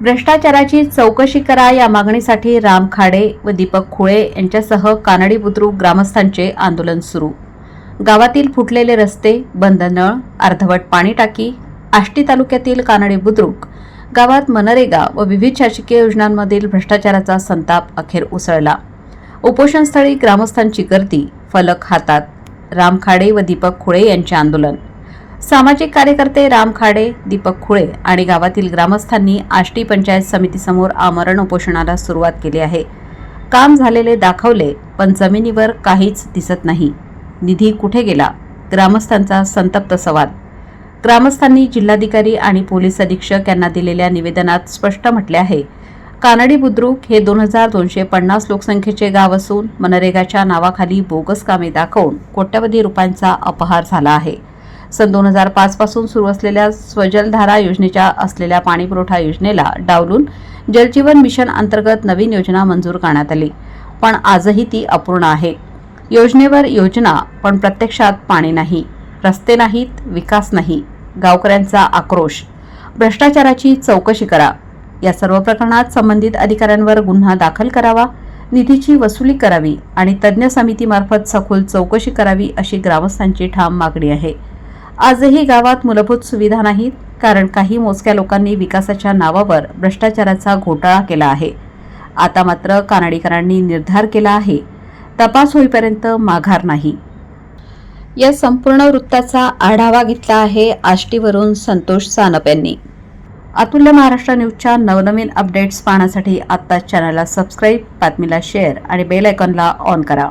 भ्रष्टाचाराची चौकशी करा या मागणीसाठी राम खाडे व दीपक खुळे यांच्यासह कानडी बुद्रुक ग्रामस्थांचे आंदोलन सुरू. गावातील फुटलेले रस्ते बंद नळ अर्धवट पाणी टाकी आष्टी तालुक्यातील कानडी बुद्रुक गावात मनरेगा व विविध शासकीय योजनांमधील भ्रष्टाचाराचा संताप अखेर उसळला. उपोषणस्थळी ग्रामस्थांची गर्दी फलक हातात. राम खाडे व दीपक खुळे यांचे आंदोलन. सामाजिक कार्यकर्ते राम खाडे दीपक खुळे आणि गावातील ग्रामस्थांनी आष्टी पंचायत समितीसमोर आमरण उपोषणाला सुरुवात केली आहे. काम झालेले दाखवले पण जमिनीवर काहीच दिसत नाही. निधी कुठे गेला? ग्रामस्थांचा संतप्त सवाल. ग्रामस्थांनी जिल्हाधिकारी आणि पोलीस अधीक्षक यांना दिलेल्या निवेदनात स्पष्ट म्हटले आहे कानडी बुद्रुक हे दोन हजार दोनशे पन्नास लोकसंख्येचे गाव असून मनरेगाच्या नावाखाली बोगस कामे दाखवून कोट्यवधी रुपयांचा अपहार झाला आहे. सन दोन हजार पाच पासून सुरू असलेल्या स्वजलधारा योजनेच्या असलेल्या पाणीपुरवठा योजनेला डावलून जलजीवन मिशन अंतर्गत नवीन योजना मंजूर करण्यात आली. पण आजही ती अपूर्ण आहे. योजनेवर योजना पण प्रत्यक्षात पाणी नाही रस्ते नाहीत विकास नाही गावकऱ्यांचा आक्रोश. भ्रष्टाचाराची चौकशी करा. या सर्व प्रकरणात संबंधित अधिकाऱ्यांवर गुन्हा दाखल करावा निधीची वसुली करावी आणि तज्ज्ञ समितीमार्फत सखोल चौकशी करावी अशी ग्रामस्थांची ठाम मागणी आहे. आजही गावात मूलभूत सुविधा नाहीत कारण काही मोजक्या लोकांनी विकासाच्या नावावर भ्रष्टाचाराचा घोटाळा केला आहे. आता मात्र कानडीकरांनी निर्धार केला आहे तपास होईपर्यंत माघार नाही. या संपूर्ण वृत्ताचा आढावा घेतला आहे आष्टीवरून संतोष सानप यांनी. अतुल्य महाराष्ट्र न्यूजच्या नवनवीन अपडेट्स पाहण्यासाठी आत्ताच चॅनलला सबस्क्राईब बातमीला शेअर आणि बेल आयकॉनला ऑन करा.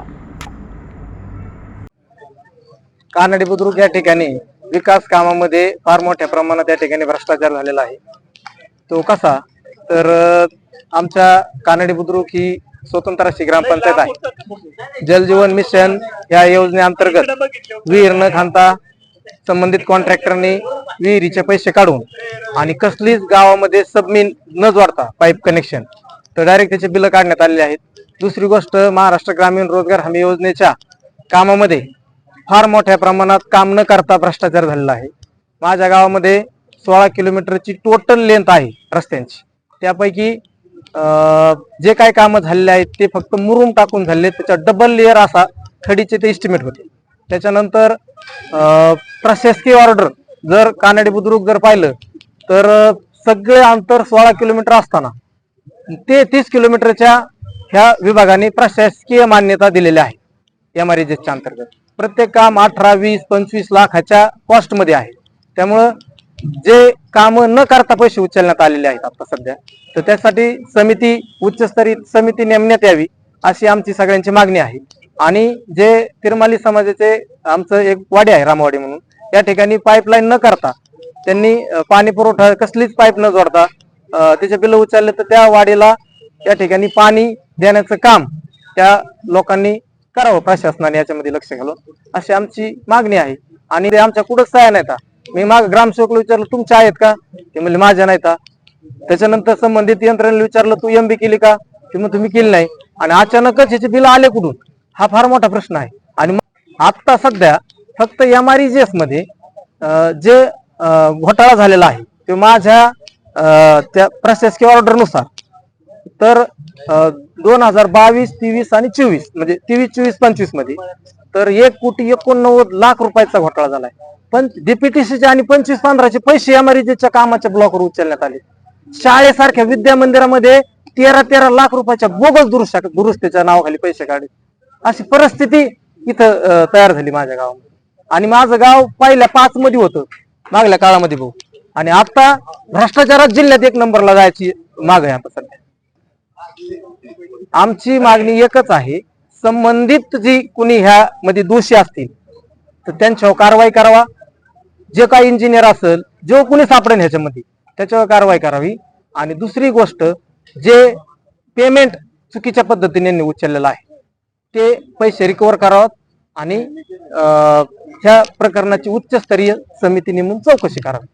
कानडी बुद्रुक या ठिकाणी विकास कामामध्ये फार मोठ्या प्रमाणात त्या ठिकाणी भ्रष्टाचार झालेला आहे. तो कसा? तर आमच्या कानडी बुद्रुक ही स्वतंत्र अशी ग्रामपंचायत आहे. जलजीवन मिशन या योजनेअंतर्गत विहीर न खांता संबंधित कॉन्ट्रॅक्टरने विहिरीचे पैसे काढून आणि कसलीच गावामध्ये सबमिन न जोडता पाईप कनेक्शन. तर डायरेक्ट त्याचे बिलं काढण्यात आलेले आहेत. दुसरी गोष्ट महाराष्ट्र ग्रामीण रोजगार हमी योजनेच्या कामामध्ये फार मोठ्या प्रमाणात काम न करता भ्रष्टाचार झालेला आहे. माझ्या गावामध्ये सोळा किलोमीटरची टोटल लेंथ आहे रस्त्यांची. त्यापैकी जे काही कामं झालेले आहेत ते फक्त मुरुम टाकून झाले त्याच्या डबल लेअर असा खडीचे ते इस्टिमेट होते. त्याच्यानंतर प्रशासकीय ऑर्डर जर कानडी बुद्रुक जर पाहिलं तर सगळे अंतर सोळा किलोमीटर असताना ते तीस किलोमीटरच्या ह्या विभागाने प्रशासकीय मान्यता दिलेली आहे. एम आर अंतर्गत. प्रत्येक काम अठरा वीस पंचवीस लाखाच्या कॉस्टमध्ये आहे. त्यामुळं जे कामं न करता पैसे उचलण्यात आलेले आहेत आता सध्या तर त्यासाठी समिती उच्चस्तरीय समिती नेमण्यात यावी अशी आमची सगळ्यांची मागणी आहे. आणि जे तिरमाली समाजाचे आमचं एक वाडी आहे रामवाडी म्हणून या ठिकाणी पाईपलाईन न करता त्यांनी पाणी पुरवठा कसलीच पाईप न जोडता त्याचे बिल उचलले तर त्या वाडीला या ठिकाणी पाणी देण्याचं काम त्या लोकांनी करावं प्रशासनाने याच्यामध्ये लक्ष घालून. अशी आमची मागणी आहे. आणि ते आमच्या कुठंच सह्या नाहीत. मी माग ग्रामसेवकला विचारलं तुमच्या आहेत का? ते म्हणले माझ्या नाहीत. त्याच्यानंतर संबंधित यंत्रणेला विचारलं तू एमबी केली का? ते मग तुम्ही केली नाही. आणि अचानकच ह्याचे बिल आले कुठून? हा फार मोठा प्रश्न आहे. आणि आत्ता आता सध्या फक्त एम आरमध्ये जे घोटाळा झालेला आहे ते माझ्या त्या प्रशासकीय ऑर्डरनुसार तर दोन हजार बावीस तेवीस आणि चोवीस म्हणजे तेवीस चोवीस पंचवीसमध्ये. तर एक कोटी एकोणनव्वद लाख रुपयाचा घोटाळा झालाय. पण डीपीटीसीचे आणि पंचवीस पंधराचे पैसे एमआरजीच्या कामाच्या ब्लॉकवर उचलण्यात आले. शाळेसारख्या विद्या मंदिरामध्ये तेरा तेरा लाख रुपयाच्या बोगस दुरुस्त दुरुस्तीच्या नावाखाली पैसे काढले. अशी परिस्थिती इथं तयार झाली माझ्या गावामध्ये. आणि माझं गाव पहिल्या पाच मध्ये होतं मागल्या काळामध्ये भाऊ. आणि आता भ्रष्टाचारात जिल्ह्यात एक नंबरला जायची माग आहे आता सध्या. आमची मागणी एकच आहे संबंधित जी कुणी ह्या मध्ये दोषी असतील तर त्यांच्यावर कारवाई करावा. जे काही इंजिनियर असेल जो कुणी सापडेल ह्याच्यामध्ये त्याच्यावर कारवाई करावी. आणि दुसरी गोष्ट जे पेमेंट चुकीच्या पद्धतीने उचललेलं आहे ते पैसे रिकवर करावेत आणि ह्या प्रकरणाची उच्चस्तरीय समिती नेमून चौकशी करावी.